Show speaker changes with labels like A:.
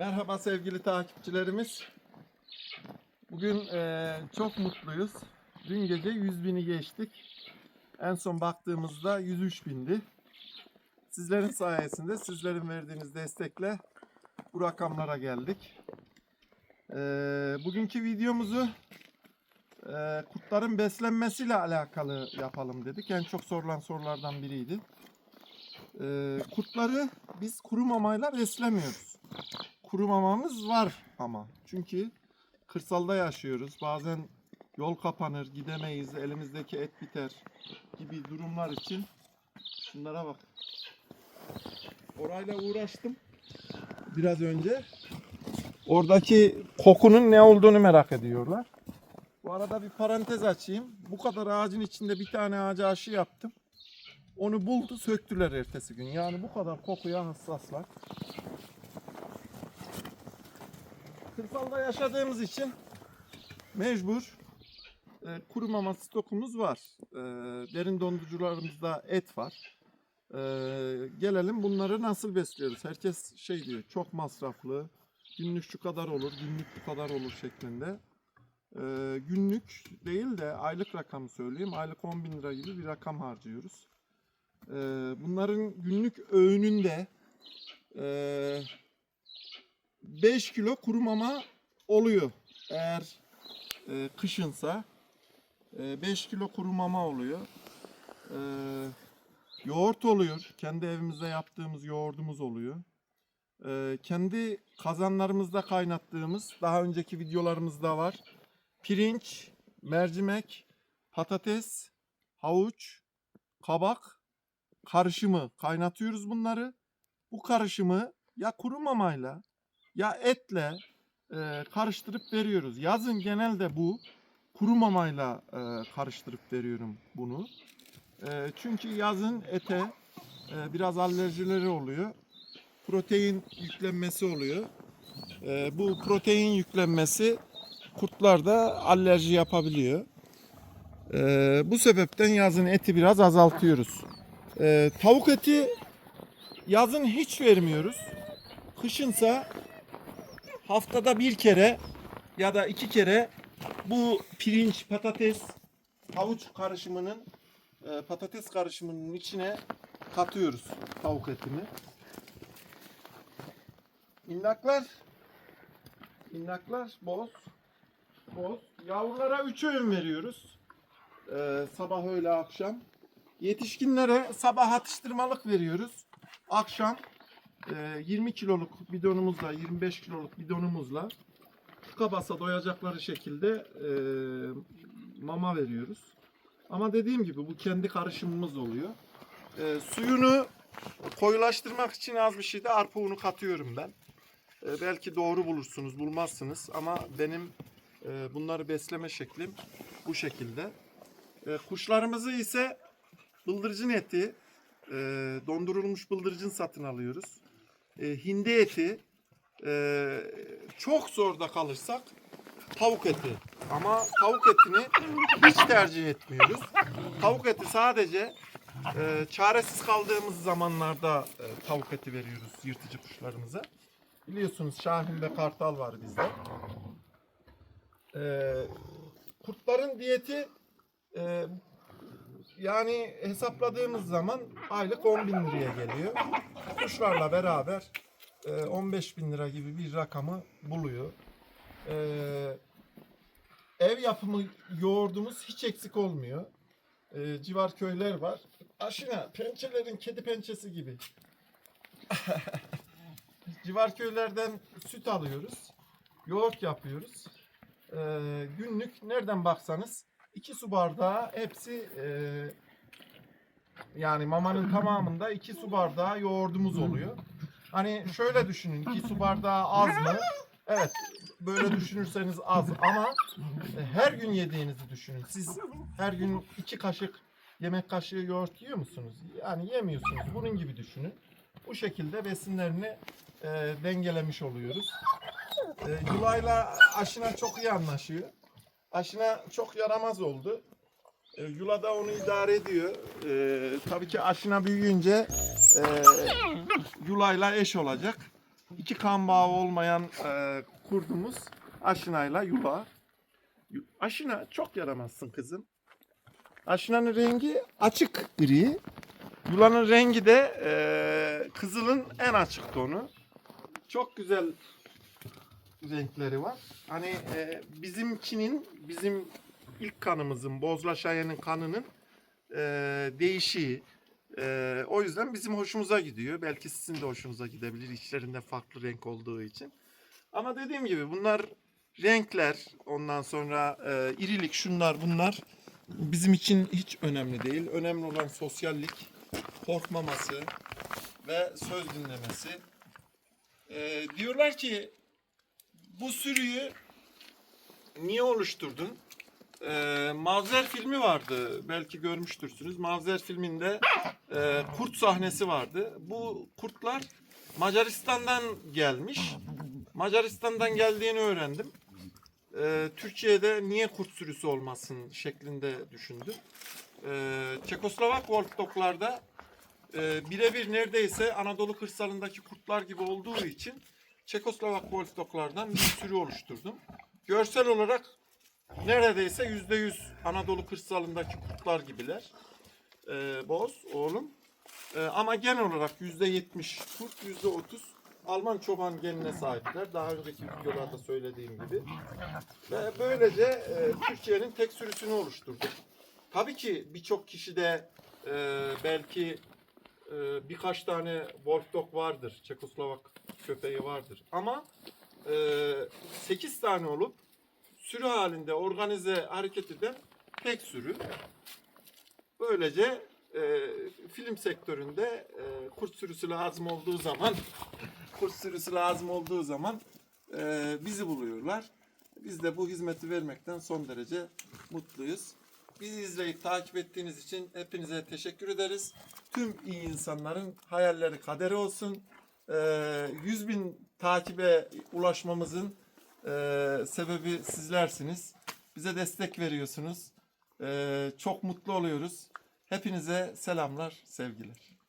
A: Merhaba sevgili takipçilerimiz. Bugün eee, çok mutluyuz. Dün gece 100 bini geçtik. En son baktığımızda 103 bindi. Sizlerin sayesinde, sizlerin verdiğiniz destekle bu rakamlara geldik. Eee, bugünkü videomuzu eee, kurtların beslenmesiyle alakalı yapalım dedik. En çok sorulan sorulardan biriydi. Eee, kurtları biz kuru mamayla beslemiyoruz kuru mamamız var ama. Çünkü kırsalda yaşıyoruz. Bazen yol kapanır, gidemeyiz, elimizdeki et biter gibi durumlar için şunlara bak. Orayla uğraştım biraz önce. Oradaki kokunun ne olduğunu merak ediyorlar. Bu arada bir parantez açayım. Bu kadar ağacın içinde bir tane ağaca aşı yaptım. Onu buldu, söktüler ertesi gün. Yani bu kadar kokuya hassaslar. Kırsalda yaşadığımız için mecbur e, kuru stokumuz var. E, derin dondurucularımızda et var. E, gelelim bunları nasıl besliyoruz? Herkes şey diyor çok masraflı. Günlük şu kadar olur, günlük bu kadar olur şeklinde. E, günlük değil de aylık rakamı söyleyeyim. Aylık 10 bin lira gibi bir rakam harcıyoruz. E, bunların günlük öğününde e, 5 kilo kuru mama oluyor. Eğer e, kışınsa e, 5 kilo kuru mama oluyor. E, yoğurt oluyor. Kendi evimizde yaptığımız yoğurdumuz oluyor. E, kendi kazanlarımızda kaynattığımız daha önceki videolarımızda var. Pirinç, mercimek, patates, havuç, kabak karışımı kaynatıyoruz bunları. Bu karışımı ya kuru mamayla ya etle e, karıştırıp veriyoruz. Yazın genelde bu kuru mamayla e, karıştırıp veriyorum bunu. E, çünkü yazın ete e, biraz alerjileri oluyor. Protein yüklenmesi oluyor. E, bu protein yüklenmesi kurtlarda alerji yapabiliyor. E, bu sebepten yazın eti biraz azaltıyoruz. E, tavuk eti yazın hiç vermiyoruz. Kışınsa haftada bir kere ya da iki kere bu pirinç, patates, havuç karışımının e, patates karışımının içine katıyoruz tavuk etini. İnnaklar innaklar boz boz. Yavrulara üç öğün veriyoruz. E, sabah öğle akşam. Yetişkinlere sabah atıştırmalık veriyoruz. Akşam 20 kiloluk bidonumuzla 25 kiloluk bidonumuzla tıka doyacakları şekilde e, mama veriyoruz. Ama dediğim gibi bu kendi karışımımız oluyor. E, suyunu koyulaştırmak için az bir şey de arpa unu katıyorum ben. E, belki doğru bulursunuz, bulmazsınız ama benim bunları besleme şeklim bu şekilde. Kuşlarımızı ise bıldırcın eti, dondurulmuş bıldırcın satın alıyoruz. E, hindi eti, e, çok zorda kalırsak tavuk eti. Ama tavuk etini hiç tercih etmiyoruz. Tavuk eti sadece e, çaresiz kaldığımız zamanlarda e, tavuk eti veriyoruz yırtıcı kuşlarımıza. Biliyorsunuz Şahin ve Kartal var bizde. E, kurtların diyeti e, yani hesapladığımız zaman aylık 10 bin liraya geliyor. Kuşlarla beraber e, 15 bin lira gibi bir rakamı buluyor. E, ev yapımı yoğurdumuz hiç eksik olmuyor. E, civar köyler var. Aşina pençelerin kedi pençesi gibi. civar köylerden süt alıyoruz. Yoğurt yapıyoruz. E, günlük nereden baksanız 2 su bardağı hepsi e, yani mamanın tamamında 2 su bardağı yoğurdumuz oluyor. Hani şöyle düşünün 2 su bardağı az mı? Evet böyle düşünürseniz az ama her gün yediğinizi düşünün. Siz her gün 2 kaşık yemek kaşığı yoğurt yiyor musunuz? Yani yemiyorsunuz. Bunun gibi düşünün. Bu şekilde besinlerini e, dengelemiş oluyoruz. E, Yulayla aşına çok iyi anlaşıyor. Aşına çok yaramaz oldu. E, Yula da onu idare ediyor. E, tabii ki aşına büyüyünce e, Yula'yla eş olacak. iki kan bağı olmayan e, kurdumuz Aşina'yla Yuva. Yu- Aşina çok yaramazsın kızım. Aşina'nın rengi açık gri. Yula'nın rengi de e, kızılın en açık tonu. Çok güzel renkleri var. Hani e, bizimkinin, bizim ilk kanımızın, Bozlaşayan'ın kanının e, değişiği. E, o yüzden bizim hoşumuza gidiyor. Belki sizin de hoşunuza gidebilir içlerinde farklı renk olduğu için. Ama dediğim gibi bunlar renkler, ondan sonra e, irilik, şunlar bunlar bizim için hiç önemli değil. Önemli olan sosyallik, korkmaması ve söz dinlemesi. E, diyorlar ki bu sürüyü niye oluşturdun? Ee, Mavzer filmi vardı. Belki görmüştürsünüz. Mavzer filminde e, kurt sahnesi vardı. Bu kurtlar Macaristan'dan gelmiş. Macaristan'dan geldiğini öğrendim. Ee, Türkiye'de niye kurt sürüsü olmasın şeklinde düşündüm. Ee, Çekoslovak Wolf Dog'larda e, birebir neredeyse Anadolu kırsalındaki kurtlar gibi olduğu için Çekoslovak Dog'lardan bir sürü oluşturdum. Görsel olarak neredeyse yüzde yüz Anadolu kırsalındaki kurtlar gibiler. Ee, boz oğlum. Ee, ama genel olarak yüzde yetmiş kurt, yüzde otuz Alman çoban genine sahipler. Daha önceki videolarda söylediğim gibi. Ve böylece e, Türkiye'nin tek sürüsünü oluşturduk. Tabii ki birçok kişi de e, belki e, birkaç tane Wolf vardır. Çekoslovak köpeği vardır. Ama e, 8 tane olup sürü halinde organize hareket eden tek sürü. Böylece e, film sektöründe e, kurt sürüsü lazım olduğu zaman kurt sürüsü lazım olduğu zaman e, bizi buluyorlar. Biz de bu hizmeti vermekten son derece mutluyuz. Bizi izleyip takip ettiğiniz için hepinize teşekkür ederiz. Tüm iyi insanların hayalleri kaderi olsun. Ee, 100 bin takibe ulaşmamızın e, sebebi sizlersiniz. Bize destek veriyorsunuz. Ee, çok mutlu oluyoruz. Hepinize selamlar, sevgiler.